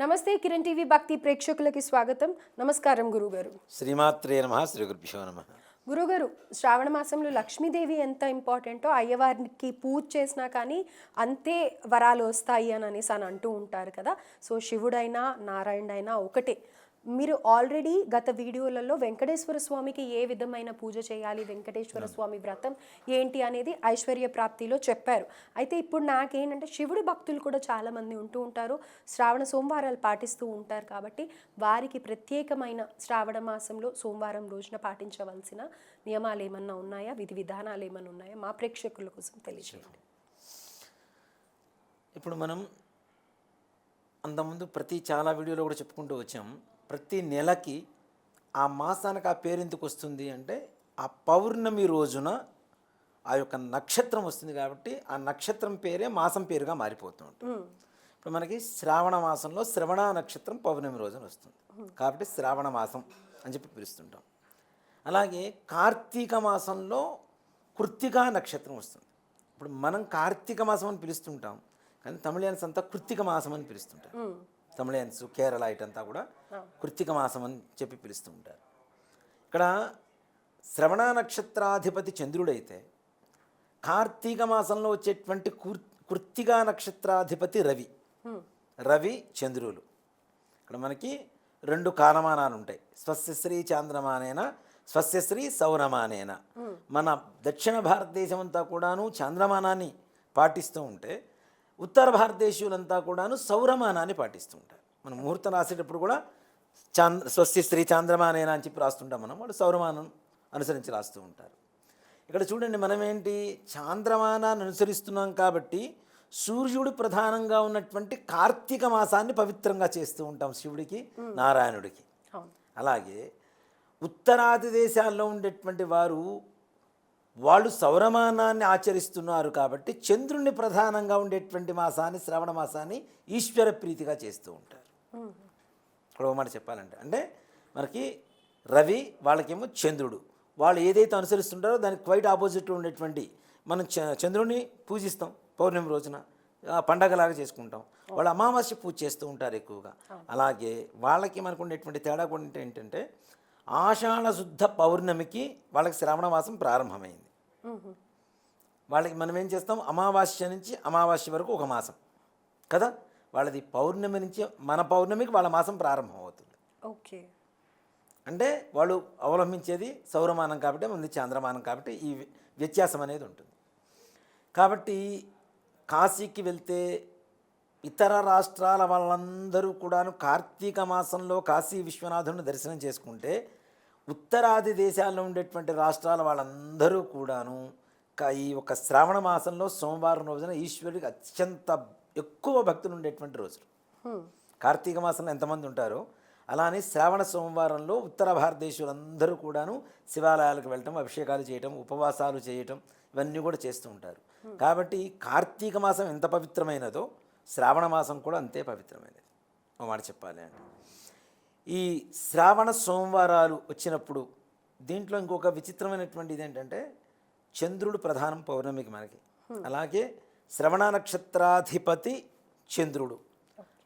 నమస్తే కిరణ్ టీవీ భక్తి ప్రేక్షకులకి స్వాగతం. నమస్కారం గురుగారు. శ్రీమాత్రే నమ శ్రీ గురుభ్యో నమ. గురుగారు శ్రావణ మాసంలో లక్ష్మీదేవి ఎంత ఇంపార్టెంటో అయ్యవారికి పూజ చేసినా కానీ అంతే వరాలు వస్తాయి అని అనేసి అని అంటూ ఉంటారు కదా. సో శివుడైనా నారాయణ అయినా ఒకటే. మీరు ఆల్రెడీ గత వీడియోలలో వెంకటేశ్వర స్వామికి ఏ విధమైన పూజ చేయాలి వెంకటేశ్వర స్వామి వ్రతం ఏంటి అనేది ఐశ్వర్య ప్రాప్తిలో చెప్పారు. అయితే ఇప్పుడు నాకేంటంటే శివుడి భక్తులు కూడా చాలామంది ఉంటూ ఉంటారు శ్రావణ సోమవారాలు పాటిస్తూ ఉంటారు కాబట్టి వారికి ప్రత్యేకమైన శ్రావణ మాసంలో సోమవారం రోజున పాటించవలసిన నియమాలు ఏమన్నా ఉన్నాయా? విధి విధానాలు ఏమన్నా ఉన్నాయా? మా ప్రేక్షకుల కోసం తెలియజేయండి. ఇప్పుడు మనం అంతకుముందు ప్రతి చాలా వీడియోలో కూడా చెప్పుకుంటూ వచ్చాం. ప్రతి నెలకి ఆ మాసానికి ఆ పేరు ఎందుకు వస్తుంది అంటే ఆ పౌర్ణమి రోజున ఆ యొక్క నక్షత్రం వస్తుంది కాబట్టి ఆ నక్షత్రం పేరే మాసం పేరుగా మారిపోతూ ఉంటుంది. ఇప్పుడు మనకి శ్రావణ మాసంలో శ్రవణ నక్షత్రం పౌర్ణమి రోజున వస్తుంది. కాబట్టి శ్రావణ మాసం అని చెప్పి పిలుస్తుంటాం. అలాగే కార్తీక మాసంలో కృత్తికా నక్షత్రం వస్తుంది. ఇప్పుడు మనం కార్తీక మాసం అని పిలుస్తుంటాం. కానీ తమిళియన్స్ అంతా కృత్తిక మాసం అని పిలుస్తుంటారు. తమిళియన్స్ కేరళ ఇటంతా కూడా కృత్తిక మాసం అని చెప్పి పిలుస్తూ ఉంటారు. ఇక్కడ శ్రవణ నక్షత్రాధిపతి చంద్రుడైతే కార్తీక మాసంలో వచ్చేటువంటి కుర్ కృత్తిగా నక్షత్రాధిపతి రవి. రవి చంద్రులు. ఇక్కడ మనకి రెండు కాలమానాలు ఉంటాయి. స్వస్యశ్రీ చాంద్రమానేన స్వస్యశ్రీ సౌరమానేన. మన దక్షిణ భారతదేశం అంతా కూడాను చాంద్రమానాన్ని పాటిస్తూ ఉంటే ఉత్తర భారతదేశీయులంతా కూడాను సౌరమానాన్ని పాటిస్తూ ఉంటారు. మనం ముహూర్తం రాసేటప్పుడు కూడా చాంద్ర స్వస్యశ్రీ చాంద్రమానేన అని చెప్పి రాస్తుంటాం మనం. వాళ్ళు సౌరమానం అనుసరించి రాస్తూ ఉంటారు. ఇక్కడ చూడండి మనం ఏంటి చాంద్రమానాన్ని అనుసరిస్తున్నాం కాబట్టి సూర్యుడు ప్రధానంగా ఉన్నటువంటి కార్తీక మాసాన్ని పవిత్రంగా చేస్తూ ఉంటాం శివుడికి నారాయణుడికి. అలాగే ఉత్తరాది దేశాల్లో ఉండేటువంటి వారు వాళ్ళు సౌరమానాన్ని ఆచరిస్తున్నారు కాబట్టి చంద్రుణ్ణి ప్రధానంగా ఉండేటువంటి మాసాన్ని శ్రవణ మాసాన్ని ఈశ్వర ప్రీతిగా చేస్తూ ఉంటారు. ఇక్కడ ఒక మాట చెప్పాలంటే అంటే మనకి రవి వాళ్ళకేమో చంద్రుడు. వాళ్ళు ఏదైతే అనుసరిస్తుంటారో దానికి క్వైట్ ఆపోజిట్లో ఉండేటువంటి మనం చ- చంద్రుడిని పూజిస్తాం పౌర్ణమి రోజున. పండగలాగా చేసుకుంటాం. వాళ్ళు అమావాస్య పూజ చేస్తూ ఉంటారు ఎక్కువగా. అలాగే వాళ్ళకి మనకు ఉండేటువంటి తేడా కూడా ఏంటంటే ఆషాఢ శుద్ధ పౌర్ణమికి వాళ్ళకి శ్రావణ మాసం ప్రారంభమైంది. వాళ్ళకి మనం ఏం చేస్తాం? అమావాస్య నుంచి అమావాస్య వరకు ఒక మాసం. కదా? వాళ్ళది పౌర్ణమి నుంచి మన పౌర్ణమికి వాళ్ళ మాసం ప్రారంభం అవుతుంది ఓకే. అంటే వాళ్ళు అవలంబించేది సౌరమానం కాబట్టి ముందు చంద్రమానం కాబట్టి ఈ వ్యత్యాసం అనేది ఉంటుంది. కాబట్టి కాశీకి వెళ్తే ఇతర రాష్ట్రాల వాళ్ళందరూ కూడాను కార్తీక మాసంలో కాశీ విశ్వనాథుని దర్శనం చేసుకుంటే ఉత్తరాది దేశాల్లో ఉండేటువంటి రాష్ట్రాల వాళ్ళందరూ కూడాను క- ఈ ఒక శ్రావణ మాసంలో సోమవారం రోజున ఈశ్వరుడికి అత్యంత ఎక్కువ భక్తులు ఉండేటువంటి రోజులు. కార్తీక మాసంలో ఎంతమంది ఉంటారో అలానే శ్రావణ సోమవారంలో ఉత్తర భారతదేశీయులందరూ కూడాను శివాలయాలకు వెళ్ళటం అభిషేకాలు చేయటం ఉపవాసాలు చేయటం ఇవన్నీ కూడా చేస్తూ ఉంటారు. కాబట్టి కార్తీక మాసం ఎంత పవిత్రమైనదో శ్రావణ మాసం కూడా అంతే పవిత్రమైనది. ఒక మాట చెప్పాలి అంటే. ఈ శ్రావణ సోమవారాలు వచ్చినప్పుడు దీంట్లో ఇంకొక విచిత్రమైనటువంటి ఇదేంటంటే చంద్రుడు ప్రధానం పౌర్ణమికి మనకి. అలాగే శ్రవణ నక్షత్రాధిపతి చంద్రుడు.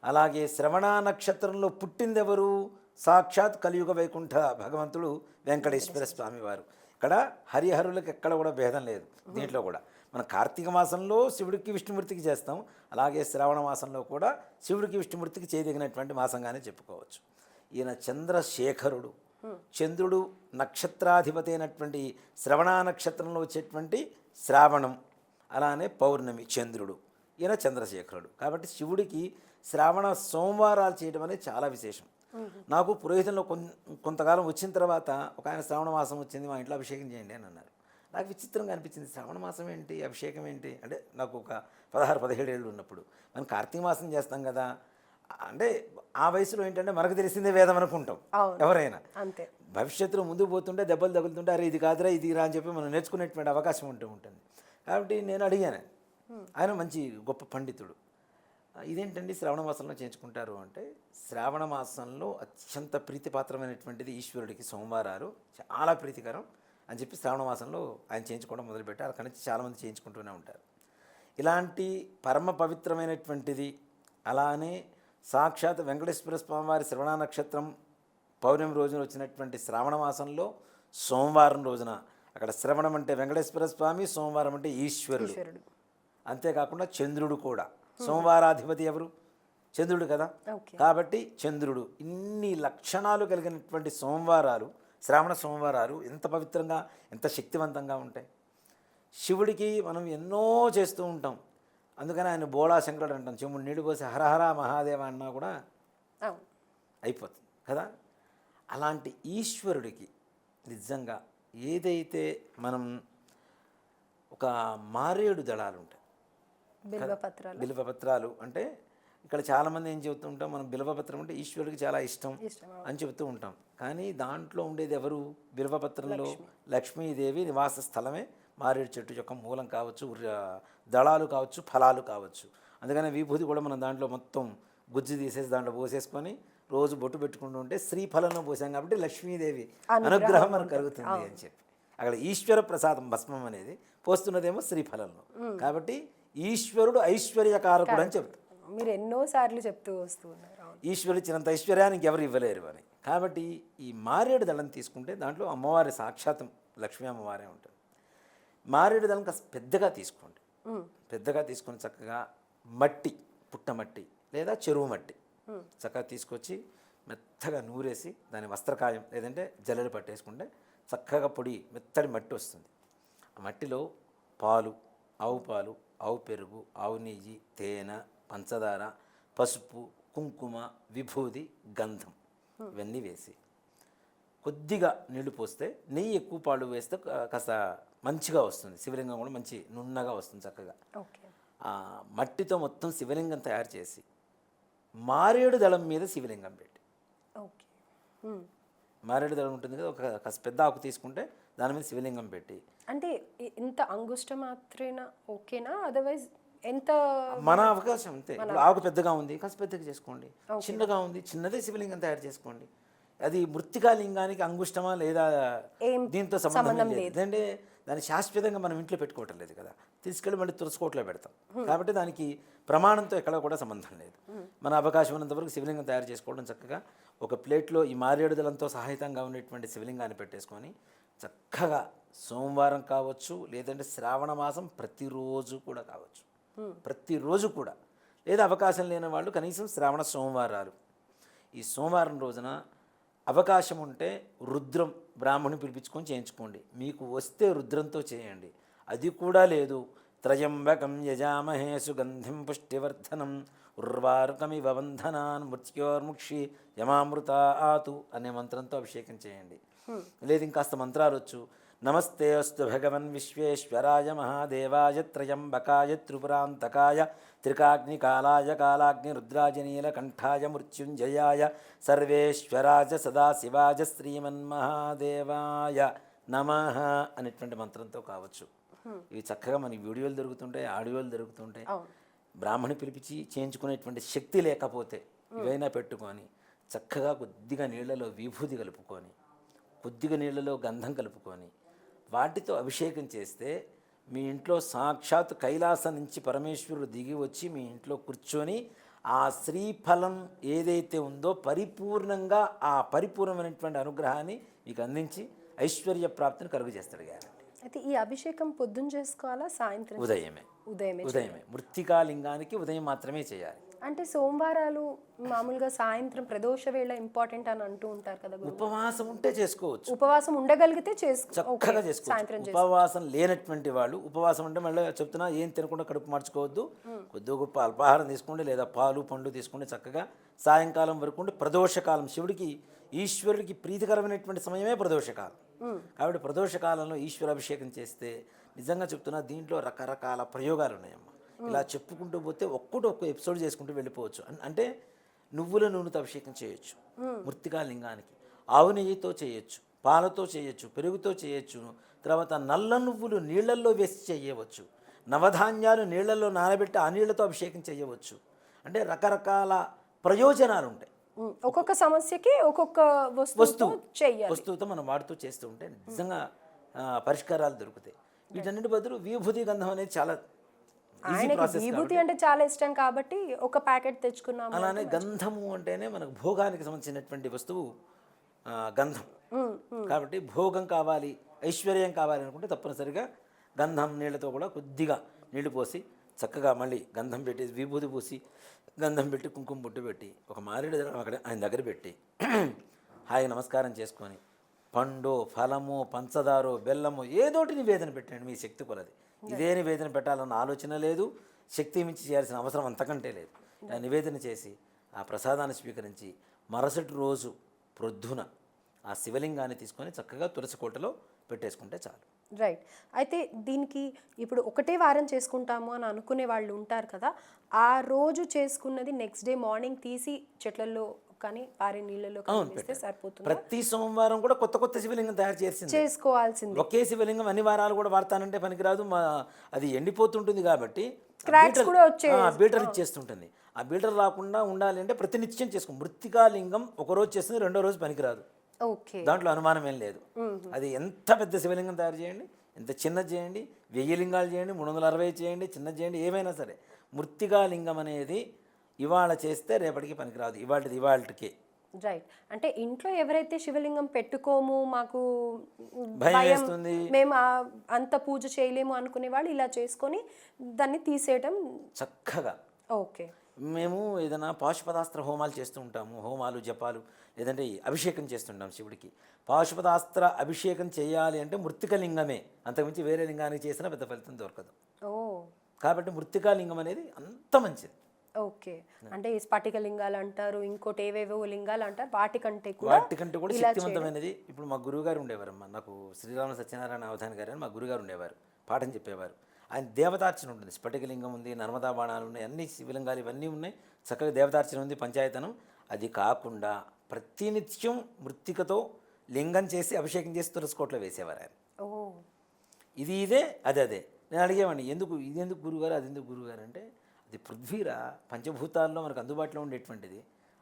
అలాగే శ్రవణ నక్షత్రంలో పుట్టిందెవరు? సాక్షాత్ కలియుగ వైకుంఠ భగవంతుడు వెంకటేశ్వర. స్వామి వారు. ఇక్కడ హరిహరులకు ఎక్కడ కూడా భేదం లేదు దీంట్లో కూడా. మన కార్తీక మాసంలో శివుడికి విష్ణుమూర్తికి చేస్తాం. అలాగే శ్రావణ మాసంలో కూడా శివుడికి విష్ణుమూర్తికి చేయదగినటువంటి మాసంగానే చెప్పుకోవచ్చు. ఈయన చంద్రశేఖరుడు. చంద్రుడు నక్షత్రాధిపతి అయినటువంటి శ్రవణ నక్షత్రంలో వచ్చేటువంటి శ్రావణం. అలానే పౌర్ణమి చంద్రుడు. ఈయన చంద్రశేఖరుడు. కాబట్టి శివుడికి శ్రావణ సోమవారాలు చేయడం అనేది చాలా విశేషం. నాకు పురోహితంలో కొంతకాలం వచ్చిన తర్వాత ఒక ఆయన శ్రావణ మాసం వచ్చింది మా ఇంట్లో అభిషేకం చేయండి అని అన్నారు. నాకు విచిత్రంగా అనిపించింది. శ్రావణ మాసం ఏంటి? అభిషేకం ఏంటి? అంటే నాకు ఒక పదహారు పదిహేడు ఏళ్ళు ఉన్నప్పుడు. మనం కార్తీక మాసం చేస్తాం కదా అంటే ఆ వయసులో ఏంటంటే మనకు తెలిసిందే వేదం అనుకుంటాం. ఎవరైనా. అంతే. భవిష్యత్తులో ముందుకు పోతుంటే దెబ్బలు తగులుతుంటే అరే ఇది కాదురా ఇది రా అని చెప్పి మనం నేర్చుకునేటువంటి అవకాశం ఉంటూ ఉంటుంది. కాబట్టి నేను అడిగాను. ఆయన మంచి గొప్ప పండితుడు. "ఆ, ఇదేంటండి శ్రావణ మాసంలో చేయించుకుంటారు అంటే శ్రావణ మాసంలో అత్యంత ప్రీతిపాత్రమైనటువంటిది ఈశ్వరుడికి సోమవారాలు. చాలా ప్రీతికరం అని చెప్పి శ్రావణ మాసంలో ఆయన చేయించుకోవడం మొదలుపెట్టారు. అక్కడి నుంచి చాలామంది చేయించుకుంటూనే ఉంటారు. ఇలాంటి పరమ పవిత్రమైనటువంటిది అలానే సాక్షాత్ వెంకటేశ్వర స్వామి వారి శ్రవణ నక్షత్రం పౌర్ణమి రోజున వచ్చినటువంటి శ్రావణ మాసంలో సోమవారం రోజున. అక్కడ శ్రవణం అంటే వెంకటేశ్వర స్వామి సోమవారం అంటే ఈశ్వరుడు. అంతేకాకుండా చంద్రుడు కూడా. సోమవారాధిపతి ఎవరు? చంద్రుడు కదా? కాబట్టి చంద్రుడు. ఇన్ని లక్షణాలు కలిగినటువంటి సోమవారాలు శ్రావణ సోమవారాలు ఎంత పవిత్రంగా ఎంత శక్తివంతంగా ఉంటాయి. శివుడికి మనం ఎన్నో చేస్తూ ఉంటాం. అందుకని ఆయన బోళా శంకరుడు అంటాం. చెమ్ముడు నీడు పోసి హరహర మహాదేవ అన్నా కూడా అయిపోతుంది కదా? అలాంటి ఈశ్వరుడికి నిజంగా ఏదైతే మనం ఒక మారేడు దళాలు ఉంటాయి బిల్వపత్రాలు. బిల్వపత్రాలు అంటే ఇక్కడ చాలామంది ఏం చెబుతూ ఉంటాం మనం బిల్వపత్రం అంటే ఈశ్వరుడికి చాలా ఇష్టం అని చెబుతూ ఉంటాం. కానీ దాంట్లో ఉండేది ఎవరు? బిల్వపత్రంలో లక్ష్మీదేవి నివాస స్థలమే. మారేడు చెట్టు యొక్క మూలం కావచ్చు దళాలు కావచ్చు ఫలాలు కావచ్చు. అందుకని విభూతి కూడా మనం దాంట్లో మొత్తం గుజ్జు తీసేసి దాంట్లో పోసేసుకొని రోజు బొట్టు పెట్టుకుంటూ ఉంటే శ్రీఫలంలో పోసాం కాబట్టి లక్ష్మీదేవి అనుగ్రహం మనకు కలుగుతుంది అని చెప్పి. అక్కడ ఈశ్వర ప్రసాదం భస్మం అనేది పోస్తున్నదేమో శ్రీఫలంలో. కాబట్టి ఈశ్వరుడు ఐశ్వర్యకారకుడు అని చెప్తాం మీరు ఎన్నో సార్లు చెప్తూ వస్తూ ఉన్నారు. ఈశ్వరుడు ఇచ్చినంత ఐశ్వర్యానికి ఎవరు ఇవ్వలేరు అని. కాబట్టి ఈ మారేడు దళం తీసుకుంటే దాంట్లో అమ్మవారి సాక్షాత్తం లక్ష్మీ అమ్మవారే ఉంటుంది. మారేడు దళం కాస్త పెద్దగా తీసుకోండి. పెద్దగా తీసుకొని చక్కగా మట్టి పుట్టమట్టి లేదా చెరువు మట్టి చక్కగా తీసుకొచ్చి మెత్తగా నూరేసి దాని వస్త్రకాయం లేదంటే జల్లెడ పట్టేసుకుంటే చక్కగా పొడి మెత్తడి మట్టి వస్తుంది. ఆ మట్టిలో పాలు ఆవు పాలు ఆవు పెరుగు ఆవు నెయ్యి తేనె పంచదార పసుపు కుంకుమ విభూది గంధం ఇవన్నీ వేసి కొద్దిగా నీళ్ళు పోస్తే నెయ్యి ఎక్కువ పాలు వేస్తే కాస్త మంచిగా వస్తుంది. శివలింగం కూడా మంచి నున్నగా వస్తుంది చక్కగా. మట్టితో మొత్తం శివలింగం తయారు చేసి మారేడు దళం మీద శివలింగం పెట్టి. మారేడు దళం ఉంటుంది కదా ఒక కాస్త పెద్ద ఆకు తీసుకుంటే దాని మీద శివలింగం పెట్టి. అంటే ఇంత అంగుష్ట మాత్రేనా ఓకేనా? అదర్వైజ్ ఎంత మన అవకాశం అంతే. ఆకు పెద్దగా ఉంది కాస్త పెద్దగా చేసుకోండి. చిన్నగా ఉంది చిన్నదే శివలింగం తయారు చేసుకోండి. అది మృత్తికా లింగానికి అంగుష్టమా లేదా దీంతో సంబంధం లేదు. ఎందుకంటే దాన్ని శాశ్వతంగా మనం ఇంట్లో పెట్టుకోవటం లేదు కదా. తీసుకెళ్ళి మళ్ళీ తులసుకోట్లో పెడతాం. కాబట్టి దానికి ప్రమాణంతో ఎక్కడ కూడా సంబంధం లేదు. మన అవకాశం ఉన్నంత వరకు శివలింగం తయారు చేసుకోవడం చక్కగా ఒక ప్లేట్లో ఈ మారేడుదలంతో సహాయతంగా ఉండేటువంటి శివలింగాన్ని పెట్టేసుకొని చక్కగా సోమవారం కావచ్చు లేదంటే శ్రావణ మాసం ప్రతిరోజు కూడా కావచ్చు. ప్రతిరోజు కూడా. లేదా అవకాశం లేని వాళ్ళు కనీసం శ్రావణ సోమవారాలు. ఈ సోమవారం రోజున అవకాశం ఉంటే రుద్రం బ్రాహ్మణుని పిలిపించుకొని చేయించుకోండి. మీకు వస్తే రుద్రంతో చేయండి. అది కూడా లేదు. త్రయంబకం యజామహే సుగంధిం పుష్టివర్ధనం. ఉర్వారుకమివ వంధనాన్ మృత్యోర్ముక్షి యమామృత ఆతు అనే మంత్రంతో అభిషేకం చేయండి. లేదు ఇంకాస్త మంత్రాలు వచ్చు. నమస్తే అస్తు భగవన్ విశ్వేశ్వరాయ మహాదేవాయ త్రయంబకాయ త్రిపురాంతకాయ త్రికాగ్నికాలాయ కాలాగ్ని రుద్రాజ నీలకంఠాయ మృత్యుంజయాయ సర్వేశ్వరాజ సదాశివాజ శ్రీమన్మహాదేవాయ నమ అనేటువంటి మంత్రంతో కావచ్చు. ఇవి చక్కగా మనకి వీడియోలు దొరుకుతుంటాయి ఆడియోలు దొరుకుతుంటాయి. బ్రాహ్మణి పిలిపించి చేయించుకునేటువంటి శక్తి లేకపోతే ఇవైనా పెట్టుకొని చక్కగా కొద్దిగా నీళ్ళలో విభూతి కలుపుకొని కొద్దిగా నీళ్ళలో గంధం కలుపుకొని వాటితో అభిషేకం చేస్తే మీ ఇంట్లో సాక్షాత్ కైలాసం నుంచి పరమేశ్వరుడు దిగి వచ్చి మీ ఇంట్లో కూర్చొని ఆ శ్రీఫలం ఏదైతే ఉందో పరిపూర్ణంగా ఆ పరిపూర్ణమైనటువంటి అనుగ్రహాన్ని మీకు అందించి ఐశ్వర్య ప్రాప్తిని కలుగు చేస్తాడు అయితే ఈ అభిషేకం పొద్దున్న చేసుకోవాలా సాయంత్రం ఉదయమే. ఉదయమే ఉదయమే. మృత్తికా లింగానికి ఉదయం మాత్రమే చేయాలి. అంటే సోమవారాలు మామూలుగా సాయంత్రం ప్రదోష వేళ ఇంపార్టెంట్ అని అంటూ ఉంటారు కదా ఉపవాసం ఉంటే చేసుకోవచ్చు. ఉపవాసం ఉండగలిగితే చక్కగా ఓకే, సాయంత్రం చేసుకోవచ్చు. ఉపవాసం లేనటువంటి వాళ్ళు ఉపవాసం అంటే మళ్ళీ చెప్తున్నా ఏం తినకుండా కడుపు మార్చుకోవద్దు. కొద్దిగా గొప్ప అల్పాహారం తీసుకోండి లేదా పాలు పండ్లు తీసుకోండి చక్కగా. సాయంకాలం వరకు ఉండి ప్రదోషకాలం శివుడికి ఈశ్వరుడికి ప్రీతికరమైనటువంటి సమయమే ప్రదోషకాలం. కాబట్టి ప్రదోషకాలంలో ఈశ్వర అభిషేకం చేస్తే నిజంగా చెప్తున్నా దీంట్లో రకరకాల ప్రయోగాలు ఉన్నాయమ్మా ఇలా చెప్పుకుంటూ పోతే ఒక్కటి ఒక్క ఎపిసోడ్ చేసుకుంటూ వెళ్ళిపోవచ్చు. అంటే నువ్వుల నూనెతో అభిషేకం చేయొచ్చు. మృత్తికా లింగానికి. ఆవు నెయ్యితో చేయొచ్చు పాలతో చేయొచ్చు పెరుగుతో చేయొచ్చు తర్వాత నల్ల నువ్వులు నీళ్ళల్లో వేసి చేయవచ్చు నవధాన్యాలు నీళ్ళల్లో నానబెట్టి ఆ నీళ్ళతో అభిషేకం చేయవచ్చు. అంటే రకరకాల ప్రయోజనాలు ఉంటాయి. ఒక్కొక్క సమస్యకి ఒక్కొక్క వస్తువు వస్తువుతో మనం వాడుతూ చేస్తూ ఉంటే నిజంగా పరిష్కారాలు దొరుకుతాయి. వీటన్నిటి బదులు విభూతి గంధం అనేది చాలా ఆయనకి విభూతి అంటే చాలా ఇష్టం కాబట్టి ఒక ప్యాకెట్ తెచ్చుకున్నాము అలానే గంధము అంటేనే మనకు భోగానికి సంబంధించినటువంటి వస్తువు గంధం. కాబట్టి భోగం కావాలి ఐశ్వర్యం కావాలి అనుకుంటే తప్పనిసరిగా గంధం నీళ్ళతో కూడా కొద్దిగా నీళ్ళు పోసి చక్కగా మళ్ళీ గంధం పెట్టి విభూతి పూసి గంధం పెట్టి కుంకుమ బొట్టు పెట్టి ఒక మారేడు దళం అక్కడ ఆయన దగ్గర పెట్టి హాయిగా నమస్కారం చేసుకొని పండు ఫలము పంచదారు బెల్లము ఏదోటి నివేదన పెట్టండి మీ శక్తి కొలది. ఇదే నివేదన పెట్టాలన్న ఆలోచన లేదు శక్తి మించి చేయాల్సిన అవసరం అంతకంటే లేదు. ఆ నివేదన చేసి ఆ ప్రసాదాన్ని స్వీకరించి మరుసటి రోజు ప్రొద్దున ఆ శివలింగాన్ని తీసుకొని చక్కగా తులసి కోటలో పెట్టేసుకుంటే చాలు. రైట్ అయితే దీనికి ఇప్పుడు ఒకటే వారం చేసుకుంటాము అని అనుకునే వాళ్ళు ఉంటారు కదా ఆ రోజు చేసుకున్నది నెక్స్ట్ డే మార్నింగ్ తీసి చెట్లలో కానీ పారే నీళ్ళలో సరిపోతుంది? ప్రతి సోమవారం కూడా కొత్త కొత్త శివలింగం తయారు చేసింది. చేసుకోవాల్సింది. ఒకే శివలింగం అన్ని వారాలు కూడా వాడతానంటే పనికిరాదు. మా అది ఎండిపోతుంటుంది కాబట్టి బీటర్- కూడా వచ్చే- ఆ, బీటర్ ఇచ్చేస్తుంటుంది. ఆ బీటర్ రాకుండా ఉండాలి అంటే ప్రతినిత్యం చేసుకో మృతికా లింగం ఒక రోజు చేస్తుంది రెండో రోజు పనికిరాదు. ఓకే. దాంట్లో అనుమానం ఏం లేదు. అది ఎంత పెద్ద శివలింగం తయారు చేయండి ఎంత చిన్నది చేయండి వెయ్యి లింగాలు చేయండి మూడు వందల అరవై చేయండి చిన్నది చేయండి ఏమైనా సరే. మృత్తికా లింగం అనేది ఇవాళ చేస్తే రేపటికి పనికిరాదు. ఇవాళది ఇవాళకి. రైట్ అంటే ఇంట్లో ఎవరైతే శివలింగం పెట్టుకోము మాకు భయం. మేము అంత పూజ చేయలేము అనుకునే వాళ్ళు ఇలా చేసుకొని దాన్ని తీసేయటం చక్కగా. ఓకే. మేము ఏదైనా పాశుపదాస్త్ర హోమాలు చేస్తూ ఉంటాము. హోమాలు జపాలు లేదంటే అభిషేకం చేస్తుంటాం శివుడికి. పాశుపదాస్త్ర అభిషేకం చేయాలి అంటే మృత్తిక లింగమే. అంతకుమించి వేరే లింగానికి చేసినా పెద్ద ఫలితం దొరకదు. ఓ. కాబట్టి మృత్తికా లింగం అనేది అంత మంచిది. ఓకే. అంటే ఈ స్ఫటిక లింగాలు అంటారు ఇంకోటి ఏవేవో లింగాలు అంటారు వాటికంటే కూడా వాటికంటే కూడా శక్తివంతమైనది. ఇప్పుడు మా గురువుగారు ఉండేవారమ్మా. నాకు శ్రీరామ సత్యనారాయణ అవధాని గారు అని మా గురుగారు ఉండేవారు. పాఠం చెప్పేవారు. ఆయన దేవతార్చన ఉంటుంది. స్ఫటికలింగం ఉంది నర్మదా బాణాలు ఉన్నాయి అన్ని శివలింగాలు ఇవన్నీ ఉన్నాయి. చక్కగా దేవతార్చన ఉంది పంచాయతనం. అది కాకుండా ప్రతినిత్యం మృత్తికతో లింగం చేసి అభిషేకం చేసి తులసికోట్లో వేసేవారు ఆయన. ఓ. ఇది ఇదే అదే అదే. నేను అడిగేవాడిని ఎందుకు ఇది ఎందుకు గురుగారు అది ఎందుకు గురుగారు అంటే అది పృథ్వీరా పంచభూతాల్లో మనకు అందుబాటులో ఉండేటువంటిది.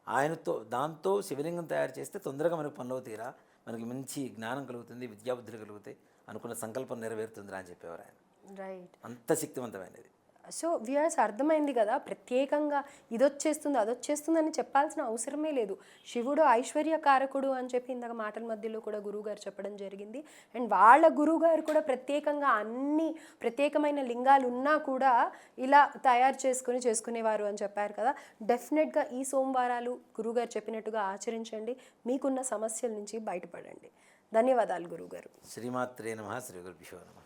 ఆయనతో దాంతో శివలింగం తయారు చేస్తే తొందరగా మనకు పనులు అవుతాయిరా. మనకి మంచి జ్ఞానం కలుగుతుంది విద్యాబుద్ధులు కలుగుతాయి అనుకున్న సంకల్పం నెరవేరుతుందిరా అని చెప్పేవారు ఆయన. రైట్ అంత శక్తివంతమైనది. సో వ్యూయర్స్ అర్థమైంది కదా? ప్రత్యేకంగా ఇదొచ్చేస్తుంది అదొచ్చేస్తుంది అది వచ్చేస్తుంది అని చెప్పాల్సిన అవసరమే లేదు. శివుడు ఐశ్వర్య కారకుడు అని చెప్పి ఇందాక మాటల మధ్యలో కూడా గురువుగారు చెప్పడం జరిగింది. అండ్ వాళ్ళ గురువుగారు కూడా ప్రత్యేకంగా అన్ని ప్రత్యేకమైన లింగాలు ఉన్నా కూడా ఇలా తయారు చేసుకుని చేసుకునేవారు అని చెప్పారు కదా? డెఫినెట్గా ఈ సోమవారాలు గురువుగారు చెప్పినట్టుగా ఆచరించండి. మీకున్న సమస్యల నుంచి బయటపడండి. ధన్యవాదాలు గురువుగారు. శ్రీమాత్రే నమ. శ్రీ గురుభ్యో నమ.